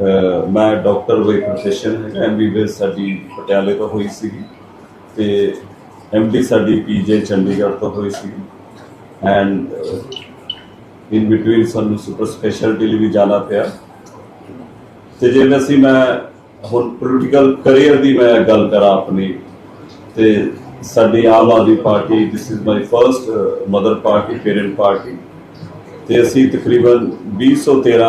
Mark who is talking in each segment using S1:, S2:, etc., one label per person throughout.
S1: ਮੈਂ ਡਾਕਟਰ ਬਾਈ ਪ੍ਰੋਫੈਸ਼ਨ ਹੈ ਐਮਬੀਬੀਐਸ ਸਾਡੀ ਪਟਿਆਲੇ ਤੋਂ ਹੋਈ ਸੀ ਤੇ ਐਮਡੀ ਸਾਡੀ ਪੀਜੇ ਚੰਡੀਗੜ੍ਹ ਤੋਂ ਹੋਈ ਸੀ ਐਂਡ ਇਨ ਬਿਟਵੀਨ ਸਾਨੂੰ ਸੁਪਰ ਸਪੈਸ਼ਲਟੀ ਲਈ ਵੀ ਜਾਣਾ ਪਿਆ। ਤੇ ਜੇ ਅਸੀਂ ਮੈਂ ਹੁਣ ਪੋਲੀਟੀਕਲ ਕੈਰੀਅਰ ਦੀ ਮੈਂ ਗੱਲ ਕਰਾਂ ਆਪਣੀ ਤੇ ਸਾਡੀ Aam Aadmi party this is my first mother party parent party ਤੇ ਅਸੀਂ ਤਕਰੀਬਨ 2013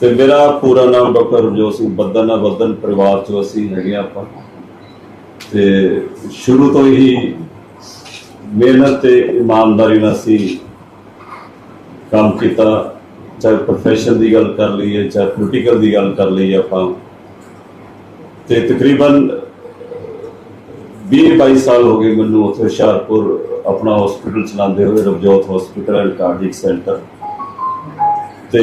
S1: ਤੇ ਮੇਰਾ ਪੂਰਾ ਨਾਮ ਡਾਕਟਰ ਰਜੋਤ ਸਿੰਘ ਬੱਦਨ ਆ ਬੱਦਨ ਪਰਿਵਾਰ ਚੋਂ ਅਸੀਂ ਹੈਗੇ ਹਾਂ ਆਪਾਂ। ਤੇ ਸ਼ੁਰੂ ਤੋਂ ਹੀ ਮਿਹਨਤ ਤੇ ਇਮਾਨਦਾਰੀ ਨਾਲ ਅਸੀਂ ਕੰਮ ਕੀਤਾ, ਚਾਹੇ ਪ੍ਰੋਫੈਸ਼ਨ ਦੀ ਗੱਲ ਕਰ ਲਈਏ, ਚਾਹੇ ਪੋਲੀਟੀਕਲ ਦੀ ਗੱਲ ਕਰ ਲਈਏ ਆਪਾਂ। ਤੇ ਤਕਰੀਬਨ 20 22 ਸਾਲ ਹੋ ਗਏ ਮੈਨੂੰ ਉੱਥੇ ਹੁਸ਼ਿਆਰਪੁਰ ਆਪਣਾ ਹਸਪੀਟਲ ਚਲਾਉਂਦੇ ਹੋਏ Ravjot hospital and cardiac centre ਤੇ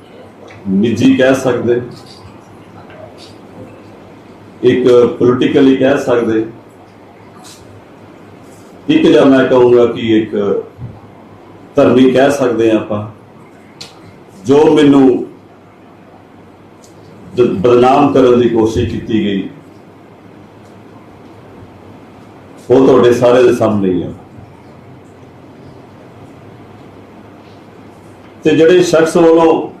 S1: ਨਿੱਜੀ ਕਹਿ ਸਕਦੇ। ਇੱਕ ਪੋਲੀਟੀਕਲੀ ਕਹਿ ਸਕਦੇ। ਇੱਕ ਜਾਂ ਮੈਂ ਕਹੂੰਗਾ ਕਿ ਇੱਕ ਧਰਮੀ ਕਹਿ ਸਕਦੇ ਹਾਂ ਆਪਾਂ। ਜੋ ਮੈਨੂੰ ਬਦਨਾਮ ਕਰਨ ਦੀ ਕੋਸ਼ਿਸ਼ ਕੀਤੀ ਗਈ, ਉਹ ਤੁਹਾਡੇ ਸਾਰੇ ਦੇ ਸਾਹਮਣੇ ਹੀ ਆ। ਤੇ ਜਿਹੜੇ ਸ਼ਖਸ ਵੱਲੋਂ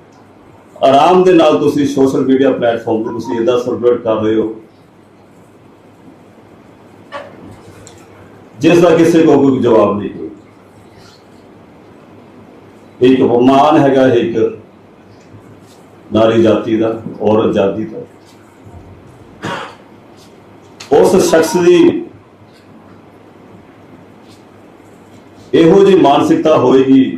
S1: ਆਰਾਮ ਦੇ ਨਾਲ ਤੁਸੀਂ ਸੋਸ਼ਲ ਮੀਡੀਆ ਪਲੇਟਫਾਰਮ ਤੇ ਤੁਸੀਂ ਇਦਾਂ ਸਰਕੂਲੇਟ ਕਰ ਰਹੇ ਹੋ। ਜਿਸ ਦਾ ਕਿਸੇ ਕੋ ਕੋਈ ਜਵਾਬ ਨਹੀਂ ਕੋਈ। ਇੱਕ ਅਪਮਾਨ ਹੈਗਾ ਇੱਕ ਨਾਰੀ ਜਾਤੀ ਦਾ ਔਰ ਆਜ਼ਾਦੀ ਦਾ। ਉਸ ਸ਼ਖਸ ਦੀ ਇਹੋ ਜਿਹੀ ਮਾਨਸਿਕਤਾ ਹੋਏਗੀ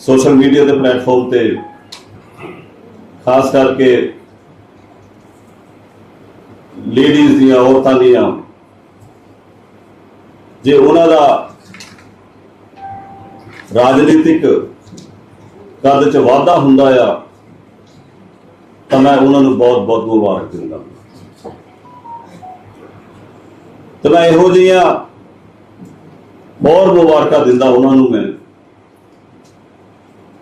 S1: ਸੋਸ਼ਲ ਮੀਡੀਆ ਦੇ ਪਲੇਟਫਾਰਮ ਤੇ, ਖਾਸ ਕਰਕੇ ਲੇਡੀਜ਼ ਦੀਆਂ ਔਰਤਾਂ ਦੀਆਂ, ਜੇ ਉਹਨਾਂ ਦਾ ਰਾਜਨੀਤਿਕ ਕਦ ਚ ਵਾਧਾ ਹੁੰਦਾ ਆ, ਤਾਂ ਮੈਂ ਉਹਨਾਂ ਨੂੰ ਬਹੁਤ ਬਹੁਤ ਮੁਬਾਰਕ ਦਿੰਦਾ ਤੇ ਮੈਂ ਇਹੋ ਜਿਹੀਆਂ ਬਹੁਤ ਮੁਬਾਰਕਾਂ ਦਿੰਦਾ ਉਹਨਾਂ ਨੂੰ ਮੈਂ।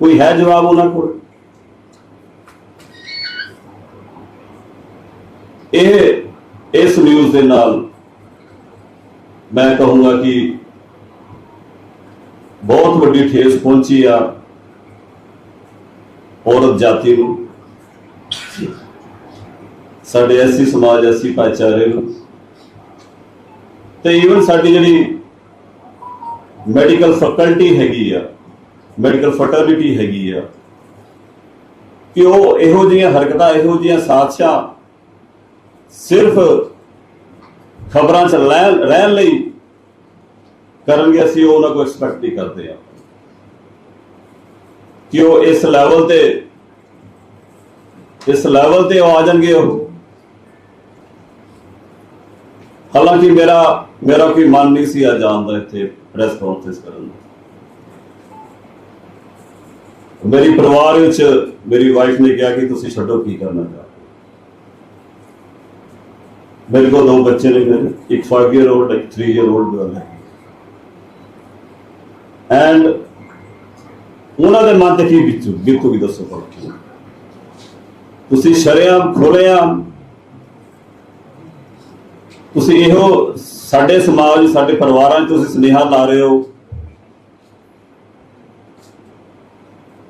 S1: ਕੋਈ ਹੈ ਜਵਾਬ ਉਹਨਾਂ ਕੋਲ? ਇਹ, ਇਸ ਨਿਊਜ਼ ਦੇ ਨਾਲ ਮੈਂ ਕਹੂੰਗਾ ਕਿ ਬਹੁਤ ਵੱਡੀ ਠੇਸ ਪਹੁੰਚੀ ਆ ਔਰਤ ਜਾਤੀ ਨੂੰ, ਸਾਡੇ ਐਸੀ ਸਮਾਜ ਐਸੀ ਭਾਈਚਾਰੇ ਨੂੰ, ਤੇ ਈਵਨ ਸਾਡੀ ਜਿਹੜੀ ਮੈਡੀਕਲ ਫੈਕਲਟੀ ਹੈਗੀ ਆ ਮੈਡੀਕਲ ਫਰਟਰਨਿਟੀ ਹੈਗੀ ਆ। ਕਿ ਉਹ ਇਹੋ ਜਿਹੀਆਂ ਹਰਕਤਾਂ, ਇਹੋ ਜਿਹੀਆਂ ਸਾਜ਼ਿਸ਼ਾਂ ਸਿਰਫ ਖਬਰਾਂ 'ਚ ਰਹਿ- ਰਹਿਣ ਲਈ ਕਰਨਗੇ, ਅਸੀਂ ਉਹਨਾਂ ਕੋਲ ਐਕਸਪੈਕਟ ਨਹੀਂ ਕਰਦੇ ਆ ਕਿ ਉਹ ਇਸ ਲੈਵਲ ਤੇ, ਇਸ ਲੈਵਲ ਤੇ ਉਹ ਆ ਜਾਣਗੇ ਉਹ। ਹਾਲਾਂਕਿ ਮੇਰਾ ਮੇਰਾ ਕੋਈ ਮਨ ਨਹੀਂ ਸੀ ਆ ਜਾਣ ਦਾ ਇੱਥੇ ਪ੍ਰੈਸ ਕਾਨਫਰੰਸ ਕਰਨ ਦਾ। ਮੇਰੀ ਪਰਿਵਾਰ ਵਿੱਚ ਮੇਰੀ ਵਾਈਫ ਨੇ ਕਿਹਾ ਕਿ ਤੁਸੀਂ ਛੱਡੋ, ਕੀ ਕਰਨਾ ਚਾਹਦੇ ਹੋ। ਮੇਰੇ ਕੋਲ ਦੋ ਬੱਚੇ ਨੇ ਮੇਰੇ, ਇੱਕ 5 ਇਅਰ 올ਡ ਇੱਕ 3 ਇਅਰ 올ਡ ਗਰਲ ਹੈ ਐਂਡ ਉਹਨਾਂ ਦੇ ਮਨ ਤੇ ਕੀ ਬੀਤੂ? ਬਿਲਕੁਲ ਵੀ ਦੱਸੋ ਪਰ ਤੁਸੀਂ ਸ਼ਰਿਆਮ ਖੋਲਿਆਮ ਤੁਸੀਂ ਇਹੋ ਸਾਡੇ ਸਮਾਜ, ਸਾਡੇ ਪਰਿਵਾਰਾਂ 'ਚ ਤੁਸੀਂ ਸੁਨੇਹਾ ਲਾ ਰਹੇ ਹੋ।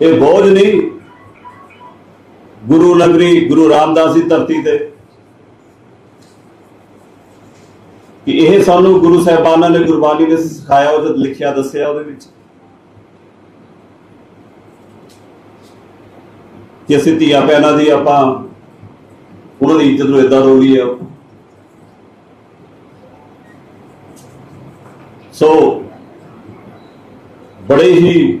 S1: ਇਹ ਬੋਝ ਨਹੀਂ। ਗੁਰੂ ਨਗਰੀ ਗੁਰੂ ਰਾਮਦਾਸ ਦੀ ਧਰਤੀ ਤੇ। ਕਿ ਇਹ ਸਾਨੂੰ ਗੁਰੂ ਸਾਹਿਬਾਨਾਂ ਨੇ ਗੁਰਬਾਣੀ ਨੇ ਸਿਖਾਇਆ, ਉਹਦੇ ਲਿਖਿਆ, ਦੱਸਿਆ ਉਹਦੇ ਵਿੱਚ। ਕਿ ਅਸੀਂ ਧੀਆਂ ਭੈਣਾਂ ਦੀ ਆਪਾਂ, ਉਹਨਾਂ ਦੀ ਇੱਜ਼ਤ ਨੂੰ ਇਦਾਂ ਰੋਲੀ ਆ। ਸੋ, ਬੜੇ ਹੀ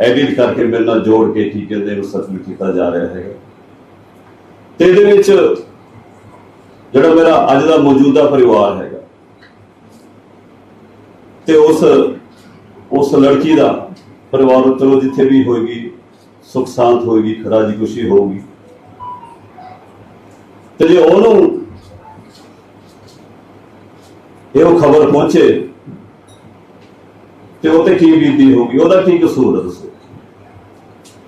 S1: ਐਡਿਟ ਕਰਕੇ ਮੇਰੇ ਨਾਲ ਜੋੜ ਕੇ ਕੀ ਕਹਿੰਦੇ ਨੂੰ ਸਬਮਿਟ ਕੀਤਾ ਜਾ ਰਿਹਾ ਹੈਗਾ। ਤੇ ਇਹਦੇ ਵਿੱਚ ਜਿਹੜਾ ਮੇਰਾ ਅੱਜ ਦਾ ਮੌਜੂਦਾ ਪਰਿਵਾਰ ਹੈਗਾ, ਤੇ ਉਸ ਉਸ ਲੜਕੀ ਦਾ ਪਰਿਵਾਰ ਚਲੋ ਜਿੱਥੇ ਵੀ ਹੋਏਗੀ, ਸੁਖ ਸ਼ਾਂਤ ਹੋਏਗੀ, ਖਰਾਜੀ ਖੁਸ਼ੀ ਹੋਊਗੀ। ਤੇ ਜੇ ਉਹਨੂੰ ਇਹ ਖਬਰ ਪਹੁੰਚੇ, ਤੇ ਉਹ ਤੇ ਕੀ ਬੀਤੀ ਹੋਗੀ ਉਹਦਾ ਕੀ ਕਸੂਰ ਹੈ ਦੱਸੋ?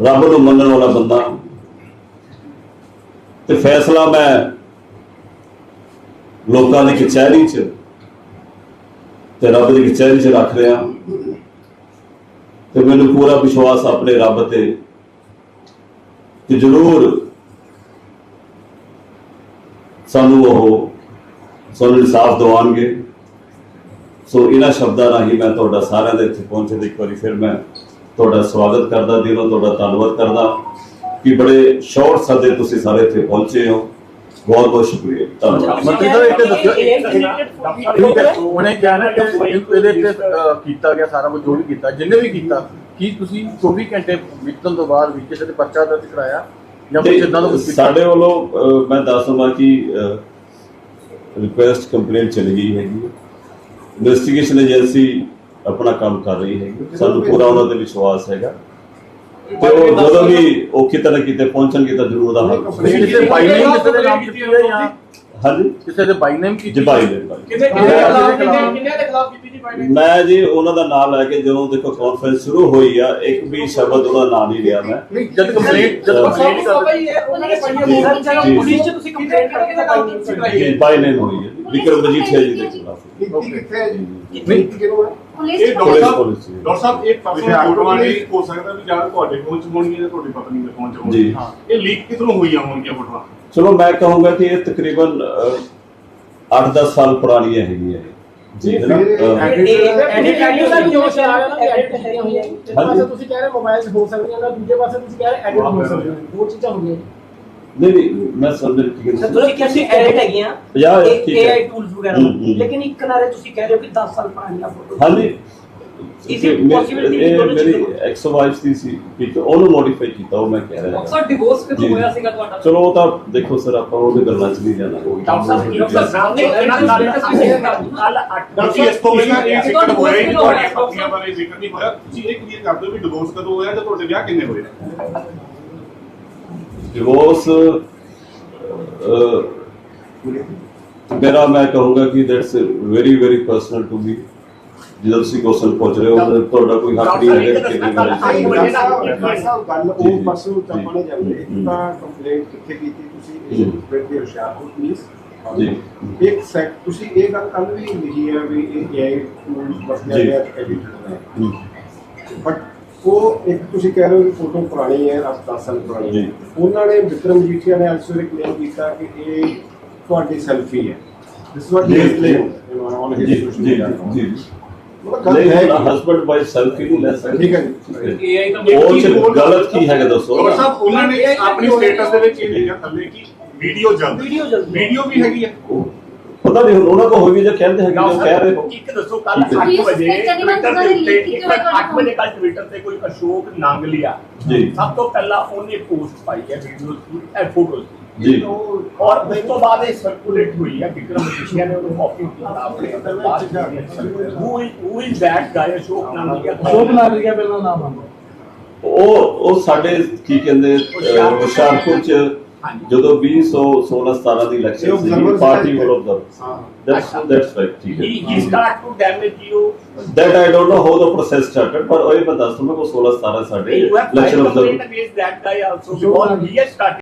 S1: ਰੱਬ ਨੂੰ ਮੰਨਣ ਵਾਲਾ ਬੰਦਾ। ਤੇ ਫੈਸਲਾ ਮੈਂ ਲੋਕਾਂ ਦੀ ਕਚਹਿਰੀ 'ਚ ਤੇ ਰੱਬ ਦੀ ਕਚਹਿਰੀ 'ਚ ਰੱਖ ਰਿਹਾ। ਤੇ ਮੈਨੂੰ ਪੂਰਾ ਵਿਸ਼ਵਾਸ ਆਪਣੇ ਰੱਬ ਤੇ ਕਿ ਜ਼ਰੂਰ ਸਾਨੂੰ ਉਹ ਸਾਨੂੰ ਇਨਸਾਫ ਦਿਵਾਉਣਗੇ। ਸੋ ਇਹਨਾਂ ਸ਼ਬਦਾਂ ਰਾਹੀਂ ਮੈਂ ਤੁਹਾਡਾ ਸਾਰਿਆਂ ਦੇ ਇੱਥੇ ਪਹੁੰਚੇ ਤੇ ਇੱਕ ਵਾਰੀ ਫਿਰ ਮੈਂ ਤੁਹਾਡਾ ਸਵਾਗਤ ਕਰਦਾ ਦਿਲੋਂ ਤੁਹਾਡਾ ਧੰਨਵਾਦ ਕਰਦਾ ਕਿ ਬੜੇ ਸ਼ਾਰਟ ਸਦੇ ਤੁਸੀਂ ਸਾਰੇ ਇੱਥੇ ਪਹੁੰਚੇ ਹੋ। ਬਹੁਤ ਬਹੁਤ ਸ਼ੁਕਰੀਆ। ਧੰਨਵਾਦ।
S2: ਮੰਤਰੀ ਸਾਹਿਬ ਇੱਕ ਦੱਸਿਓ ਇੱਕ ਉਹਨੇ ਕਿਹਾ ਨਾ ਕਿ ਇਹਦੇ ਤੇ ਅਹ, ਕੀਤਾ ਗਿਆ ਸਾਰਾ ਕੁਝ ਜੋ ਵੀ ਕੀਤਾ ਜਿੰਨੇ ਵੀ ਕੀਤਾ ਕੀ ਤੁਸੀਂ 24 ਘੰਟੇ ਬੀਤਣ ਤੋਂ ਬਾਅਦ ਵੀ ਕਿਸੇ ਤੇ ਪਰਚਾ ਦਰਜ ਕਰਾਇਆ? ਜਾਂ ਕੁਝ ਇਦਾਂ ਦਾ ਕੁਝ ਕੀਤਾ?
S1: ਸਾਡੇ ਵੱਲੋਂ ਮੈਂ ਦੱਸ ਦਵਾਂ ਕਿ ਰਿਕੁਐਸਟ ਕੰਪਲੇਂਟ ਚਲੀ ਗਈ ਹੈਗੀ ਇਨਵੈਸਟੀਗੇਸ਼ਨ ਏਜੰਸੀ ਆਪਣਾ ਕੰਮ ਕਰ ਰਹੀ ਹੈਗੀ। ਸਾਨੂੰ ਪੂਰਾ ਉਹਨਾਂ ਤੇ ਵਿਸ਼ਵਾਸ ਹੈਗਾ। ਤੇ ਉਹ ਜਦੋਂ ਵੀ ਉਹ ਕਿਤੇ ਨਾ ਕਿਤੇ ਪਹੁੰਚਣਗੇ ਤਾਂ ਜ਼ਰੂਰ ਉਹਦਾ ਹੱਲ
S2: ਨਹੀਂ, ਕਿਸੇ ਬਾਈ ਨੇਮ ਕਿਸੇ ਦੇ ਨਾਮ ਕੀਤੀ ਹੈ ਜਾਂ
S1: ਹਾਂਜੀ।
S2: ਕਿਸੇ ਦੇ ਬਾਈ ਨੇਮ ਕੀਤੀ
S1: ਜੀ ਭਾਈ ਨੇ ਭਾਈ।
S3: ਕਿੰਨੇ ਕਿੰਨੇ ਦੇ ਖਿਲਾਫ ਕਿੰਨੇ ਕਿੰਨੇ ਦੇ ਖਿਲਾਫ ਕੀਤੀ ਜੀ ਬਾਈ
S1: ਮੈਂ ਜੀ ਉਹਨਾਂ ਦਾ ਨਾਮ ਲੈ ਕੇ ਜਦੋਂ ਦੇਖੋ ਕਾਨਫਰੰਸ ਸ਼ੁਰੂ ਹੋਈ ਆ ਇੱਕ ਵੀ ਸ਼ਬਦ ਉਹਦਾ ਨਾਮ ਨਹੀਂ ਲਿਆ ਮੈਂ।
S2: ਨਹੀਂ ਜਦ ਕੰਪਲੇਂਟ ਜਦ ਕੰਪਲੇਂਟ ਕਰ
S3: ਬਾਈ ਇਹ। ਪੁਲਿਸ ਚ ਤੁਸੀਂ ਕੰਪਲੇਂਟ ਕਰਕੇ ਤਾਂ ਨਹੀਂ ਕਰਾਈ
S1: ਜੀ ਭਾਈ ਨੇ ਹੋਈ ਹੈ ਵਿਕਰਮ ਮਜੀਠੀਆ ਜੀ ਦੇ ਖਿਲਾਫ।
S4: ਇਹ ਡਾਕਟਰ ਸਾਹਿਬ। ਡਾਕਟਰ ਸਾਹਿਬ ਇੱਕ ਪਾਸੇ ਫੋਟੋਆਂ ਨੇ ਹੋ ਸਕਦਾ ਵੀ ਜਾਂ ਤੁਹਾਡੇ ਪਹੁੰਚ ਹੋਣਗੀਆਂ ਜਾਂ ਤੁਹਾਡੀ ਪਤਨੀ ਦੇ ਪਹੁੰਚ ਹੋਣਗੀਆਂ
S1: ਜੀ।
S4: ਹਾਂ। ਇਹ ਲੀਕ ਕਿਧਰੋਂ ਹੋਈਆਂ ਹੋਣਗੀਆਂ ਫੋਟੋਆਂ
S1: ਚਲੋ ਮੈਂ ਕਹੂੰਗਾ ਕਿ ਇਹ ਤਕਰੀਬਨ 8-10 ਸਾਲ ਪੁਰਾਣੀਆਂ ਹੈਗੀਆਂ ਇਹ। ਜੀ ਹੈ
S3: ਜੋ। ਪਾਸੇ ਤੁਸੀਂ ਕਹਿ ਰਹੇ ਮੋਬਾਈਲ ਹੋ ਸਕਦੀਆਂ ਨੇ ਦੂਜੇ ਪਾਸੇ ਤੁਸੀਂ ਕਹਿ ਰਹੇ ਐਡਿਟ ਹੋ ਸਕਦੀਆਂ ਨੇ। ਦੋ ਚੀਜ਼ਾਂ ਹੁੰਦੀਆਂ ਨੇ
S1: ਨਹੀਂ ਨਹੀਂ ਮੈਂ ਸਮਝ ਨਹੀਂ
S5: ਸਰ
S1: ਕਿ
S5: ਤੁਸੀਂ ਕਹਿੰਦੇ ਐਡਿਟ ਹੈਗੀਆਂ
S1: ਪੰਜਾਹ ਹੈ, ਠੀਕ ਹੈ।
S5: ਏਆਈ ਟੂਲਸ ਵਗੈਰਾ
S1: ਹੂੰ, ਹੂੰ।
S5: ਲੇਕਿਨ ਇੱਕ ਕਿਨਾਰੇ ਤੁਸੀਂ ਕਹਿ ਰਹੇ ਹੋ ਕਿ 10 ਸਾਲ ਪੁਰਾਣੀਆਂ ਫੋਟੋ
S1: ਹਾਂਜੀ ਮੈਂ-
S5: possibility
S1: ਇਹ ਮੇਰੀ? ਐਕਸ ਵਾਈਫ ਦੀ ਸੀ ਕਿ ਉਹਨੂੰ ਮੋਡੀਫਾਈ ਕੀਤਾ ਉਹ ਮੈਂ ਕਹਿ ਰਿਹਾ।
S5: Sir divorce. ਕਦੋਂ ਹੋਇਆ ਸੀਗਾ ਤੁਹਾਡਾ?
S1: ਚਲੋ ਉਹ ਤਾਂ ਦੇਖੋ ਸਰ ਆਪਾਂ ਉਹਦੇ ਗੱਲਾਂ 'ਚ ਨਹੀਂ ਜਾਣਾ
S5: ਡਾਕਟਰ ਸਾਹਿਬ ਡਾਕਟਰ ਸਾਹਿਬ ਨੇ
S4: ਤੁਸੀਂ ਇਸ ਤੋਂ ਪਹਿਲਾਂ ਇਹ ਜ਼ਿਕਰ ਹੋਇਆ ਹੀ ਤੁਹਾਡੀਆਂ ਪਤਨੀਆਂ ਬਾਰੇ ਜ਼ਿਕਰ ਨਹੀਂ ਹੋਇਆ ਤੁਸੀਂ ਇਹ ਕਲੀਅਰ ਕਰ ਦਿਓ ਵੀ ਡਿਵੋਰਸ ਕਦੋਂ ਹੋਇਆ ਤੇ ਤੁਹਾਡੇ ਵਿਆਹ ਕਿੰਨੇ ਹੋਏ?
S1: ਡਿਵੋਰਸ ਮੇਰਾ ਮੈਂ ਕਹੂੰਗਾ ਕਿ that's very very personal to me ਜਦੋਂ ਤੁਸੀਂ ਕੁਐਸਚਨ ਪੁੱਛ ਰਹੇ ਹੋ ਤਾਂ ਤੁਹਾਡਾ ਕੋਈ ਹੱਕ ਨਹੀਂ ਹੈਗਾ ਕਿ ਕਿੰਨੀ
S6: ਸਾਹਿਬ ਗੱਲ ਉਹ ਪਰਸੋਂ ਨੇ ਜਾਂਦੇ
S1: ਹੂੰ।
S6: ਤਾਂ ਕੰਪਲੇਂਟ ਕਿੱਥੇ ਕੀਤੀ ਤੁਸੀਂ। ਇਹ ਬੈਠੇ ਹੋ ਹੁਸ਼ਿਆਰਪੁਰ ਪੁਲਿਸ
S1: ਜੀ
S6: ਇੱਕ ਸੈਕ ਤੁਸੀਂ ਇਹ ਗੱਲ ਕੱਲ ਵੀ ਲਿਖੀ ਹੈ ਵੀ ਇਹ ਏਆਈ ਟੂਲਸ ਵਰਤਿਆ। ਗਿਆ ਹੈ
S1: ਹਮ,
S6: ਬਟ ਉਹ ਇੱਕ ਤੁਸੀਂ ਕਹਿ ਰਹੇ ਹੋ ਕਿ ਫੋਟੋ ਪੁਰਾਣੀ ਹੈ 10 ਸਾਲ ਪੁਰਾਣੀ। ਹੈ ਉਹਨਾਂ ਨੇ ਵਿਕਰਮ ਜੀਠੀਆ ਨੇ ਅੱਜ ਸਵੇਰੇ ਕਲੇਮ ਕੀਤਾ ਕਿ ਇਹ ਤੁਹਾਡੀ ਸੈਲਫੀ ਹੈ ਦਿਸ ਵਾਟ ਹੀ
S1: ਜੀ।
S6: ਕਲੇਮ ਔਨ
S1: ਜੀ
S6: ਹਿਸ
S1: ਜੀ
S6: ਸੋਸ਼ਲ
S1: ਜੀ
S6: ਮੀਡੀਆ
S1: ਹਸਬੰਡ ਵਾਈਫ ਸੈਲਫੀ ਨਹੀਂ ਲੈ ਸਕਦੇ
S6: ਠੀਕ ਹੈ ਜੀ।
S5: ਏਆਈ ਤਾਂ
S1: ਉਹ ਚ ਗਲਤ ਕੀ ਹੈਗਾ ਦੱਸੋ।
S4: ਡਾਕਟਰ ਸਾਹਿਬ ਉਹਨਾਂ ਨੇ ਆਪਣੀ ਸਟੇਟਸ ਦੇ ਵਿੱਚ ਇਹ ਲਿਖਿਆ ਥੱਲੇ ਕਿ ਵੀਡੀਓ ਜਲਦ
S5: ਵੀਡੀਓ ਜਲਦੀ
S4: ਵੀਡੀਓ ਵੀ ਹੈਗੀ ਹੈ।
S1: ਉਹ- ਪਤਾ ਨਹੀਂ ਹੁਣ ਉਹਨਾਂ ਕੋ ਹੋਈ ਜਾਂ ਕਹਿੰਦੇ ਹੈਗੇ ਜੋ ਕਹਿ ਰਹੇ ਹੋ
S7: ਇੱਕ ਦੱਸੋ ਕੱਲ
S1: ਠੀਕ ਹੈ।
S7: 8 ਵਜੇ
S8: Please, Mr. Niman,
S7: ਟਵਿੱਟਰ
S8: ਤੁਹਾਡੇ
S7: ਦੇ ਉੱਤੇ
S8: link ਕਿਉਂ
S7: ਇੱਕ
S8: ਹੈ ਤੁਹਾਡੇ
S7: 8 ਵਜੇ ਕੱਲ ਟਵਿੱਟਰ ਤੇ ਕੋਈ ਅਸ਼ੋਕ ਨਾਂਗਲੀਆ
S1: ਜੀ।
S7: ਸਭ ਤੋਂ ਪਹਿਲਾਂ ਉਹਨੇ ਪੋਸਟ ਪਾਈ ਹੈ ਵੀਡੀਓਜ਼ ਦੀ ਫੋਟੋਜ਼
S1: ਜੀ
S7: ਔਰ ਉਸ ਤੋਂ ਬਾਅਦ ਇਹ ਸਰਕੂਲੇਟ ਹੋਈ ਹੈ ਵਿਕਰਮ ਮਜੀਠੀਆ ਨੇ ਉਹਨੂੰ ਕਾਪੀ ਕੀਤਾ ਆਪਣੇ ਅੰਦਰ ਬਾਤ who who is that guy Ashok Nangalia
S3: ਸ਼ੋਭ ਨਾਗਰਿਕਾ ਪਹਿਲਾਂ ਨਾਮ ਆ
S1: ਉਹ ਉਹ ਸਾਡੇ ਕੀ ਕਹਿੰਦੇ ਹੁਸ਼ਿਆਰਪੁਰ ਚ। ਜਦੋਂ 2016 17 ਦੀ ਇਲੈਕਸ਼ਨ ਸੀ ਪਾਰਟੀ
S6: ਹੈ।
S1: will observe
S6: ਹਾਂ
S1: that's that's right ਠੀਕ ਹੈ
S7: he start to damage you.
S1: that I don't know how the process started ਪਰ ਉਹ ਇਹ ਦੱਸ ਦੂੰਗਾ ਕਿ 16 17 ਸਾਡੇ
S7: You have filed
S1: election observer
S7: complaint against that